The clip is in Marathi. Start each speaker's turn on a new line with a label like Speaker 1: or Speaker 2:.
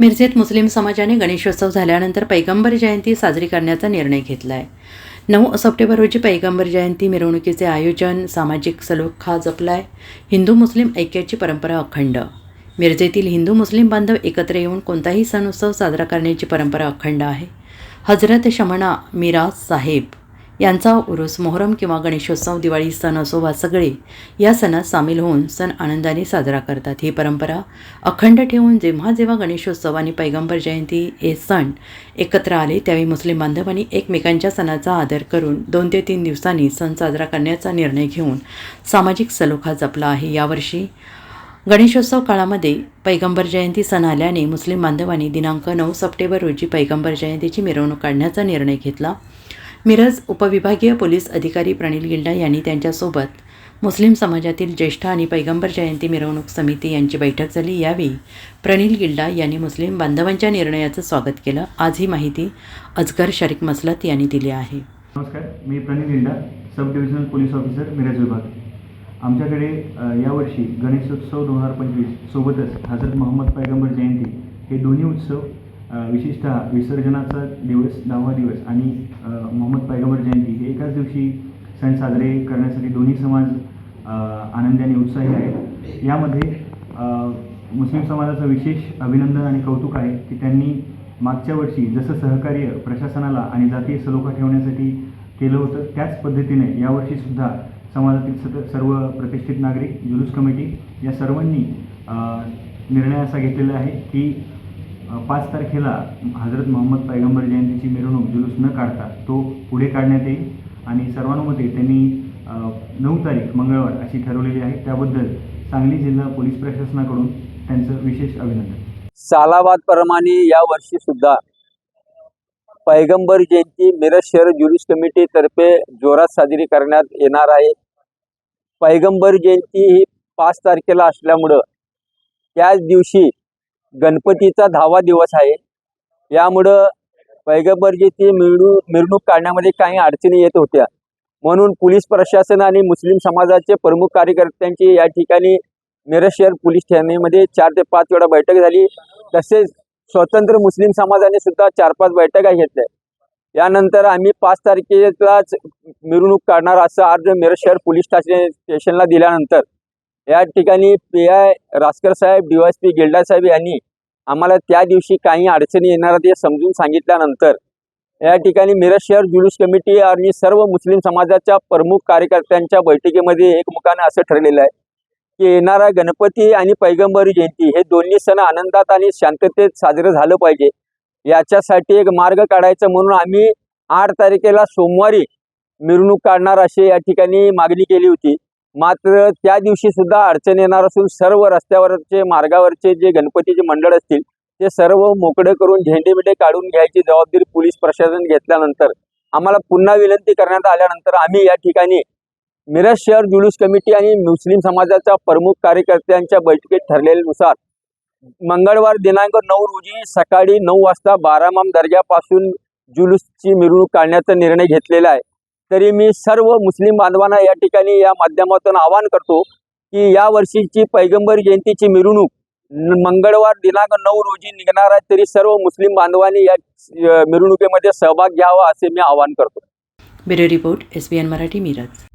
Speaker 1: मिरजेत मुस्लिम समाजाने गणेशोत्सव झाल्यानंतर पैगंबर जयंती साजरी करण्याचा निर्णय घेतला आहे नऊ सप्टेंबर रोजी पैगंबर जयंती मिरवणुकीचे आयोजन सामाजिक सलोखा जपलाय हिंदू मुस्लिम ऐक्याची परंपरा अखंड. मिरजेतील हिंदू मुस्लिम बांधव एकत्र येऊन कोणताही सण उत्सव साजरा करण्याची परंपरा अखंड आहे. हजरत शमणा मिराज साहेब यांचा उरुस मोहरम किंवा गणेशोत्सव दिवाळी सण असो वा सगळे या सणात सामील होऊन सण आनंदाने साजरा करतात. ही परंपरा अखंड ठेवून जेव्हा जेव्हा गणेशोत्सव आणि पैगंबर जयंती हे सण एकत्र आले त्यावेळी मुस्लिम बांधवांनी एकमेकांच्या सणाचा आदर करून दोन ते तीन दिवसांनी सण साजरा करण्याचा निर्णय घेऊन सामाजिक सलोखा जपला आहे. यावर्षी गणेशोत्सव काळामध्ये पैगंबर जयंती सण आल्याने मुस्लिम बांधवांनी दिनांक नऊ सप्टेंबर रोजी पैगंबर जयंतीची मिरवणूक काढण्याचा निर्णय घेतला. मिरज उपविभागीय पोलीस अधिकारी प्रणिल गिल्डा यांनी त्यांच्यासोबत मुस्लिम समाजातील ज्येष्ठ आणि पैगंबर जयंती मिरवणूक समिती यांची बैठक झाली. यावेळी प्रणिल गिल्डा यांनी मुस्लिम बांधवांच्या निर्णयाचं स्वागत केलं. आज ही माहिती अजगर शरीक मसलत यांनी दिली आहे.
Speaker 2: नमस्कार मी Pranil Gilda sub divisional police officer Miraj विभाग. आमच्याकडे यावर्षी गणेशोत्सव दोन हजार पंचवीस सोबतच हजरत मोहम्मद पैगंबर जयंती हे दोन्ही उत्सव विशेषतः विसर्जनाचा दिवस दहावा दिवस आणि मोहम्मद पैगंबर जयंती हे एकाच दिवशी सण साजरे करण्यासाठी दोन्ही समाज आनंदाने आनंदी आणि उत्साही आहेत. यामध्ये मुस्लिम समाजाचं विशेष अभिनंदन आणि कौतुक आहे की त्यांनी मागच्या वर्षी जसं सहकार्य प्रशासनाला आणि जातीय सलोखा ठेवण्यासाठी केलं होतं त्याच पद्धतीने यावर्षीसुद्धा समाजातील सत सर्व प्रतिष्ठित नागरिक जुलूस कमिटी या सर्वांनी निर्णय असा घेतलेला आहे की पाच तारखेला हजरत मोहम्मद पैगंबर जयंतीची मिरवणूक जुलूस न काढता तो पुढे काढण्यात येईल. आणि सर्वांमध्ये त्यांनी नऊ तारीख मंगळवार अशी ठरवलेली आहे. त्याबद्दल सांगली जिल्हा पोलीस प्रशासनाकडून त्यांचं विशेष अभिनंदन.
Speaker 3: सालाबाद प्रमाणे या वर्षी सुद्धा पैगंबर जयंती मिरज शहर जुलूस कमिटीतर्फे जोरात साजरी करण्यात येणार आहे. पैगंबर जयंती ही पाच तारखेला असल्यामुळं त्याच दिवशी गणपतीचा दहावा दिवस आहे. यामुळं पैगंबर जयंती मिरवणूक मिरवणूक काढण्यामध्ये काही अडचणी येत होत्या. म्हणून पोलीस प्रशासन आणि मुस्लिम समाजाचे प्रमुख कार्यकर्त्यांची या ठिकाणी मिरज शहर पोलीस ठाण्यामध्ये चार ते पाच वेळा बैठक झाली. तसेच स्वतंत्र मुस्लिम समाजाने सुद्धा चार पाच बैठका घेतल्या. यानंतर आम्ही पाच तारखेलाच मिरवणूक काढणार असं अर्ज मिरज शहर पोलीस स्टेशनला दिल्यानंतर या ठिकाणी पी आय रासकर साहेब डी गिल्डा साहेब यांनी आम्हाला त्या दिवशी काही अडचणी येणार ते समजून सांगितल्यानंतर या ठिकाणी मिरज शहर जुलूस कमिटी आणि सर्व मुस्लिम समाजाच्या प्रमुख कार्यकर्त्यांच्या बैठकीमध्ये एकमुखाने असं ठरलेलं आहे की येणारा गणपती आणि पैगंबरी जयंती हे दोन्ही सण आनंदात आणि शांततेत साजरं झालं पाहिजे. याच्यासाठी एक मार्ग काढायचा म्हणून आम्ही आठ तारखेला सोमवारी मिरवणूक काढणार अशी या ठिकाणी मागणी केली होती. मात्र त्या दिवशी सुद्धा अडचण येणार असून सर्व रस्त्यावरचे मार्गावरचे जे गणपतीचे मंडळ असतील ते सर्व मोकळे करून झेंडे बिंडे काढून घ्यायची जबाबदारी पोलीस प्रशासन घेतल्यानंतर आम्हाला पुन्हा विनंती करण्यात आल्यानंतर आम्ही या ठिकाणी मिरज शहर जुलूस कमिटी आणि मुस्लिम समाजाच्या प्रमुख कार्यकर्त्यांच्या बैठकीत ठरलेल्यानुसार मंगळवार दिनांक नऊ रोजी सकाळी नऊ वाजता बारामाम दर्ग्यापासून जुलूसची मिरवणूक काढण्याचा निर्णय घेतलेला आहे. तरी मी सर्व मुस्लिम बांधवांना या ठिकाणी या माध्यमातून आवाहन करतो की या वर्षीची पैगंबर जयंतीची मिरवणूक मंगळवार दिनांक नऊ रोजी निघणार आहे तरी सर्व मुस्लिम बांधवांनी या मिरवणुकीमध्ये सहभाग घ्यावा असे मी आवाहन करतो.
Speaker 1: Bureau report S B N Marathi Miraj.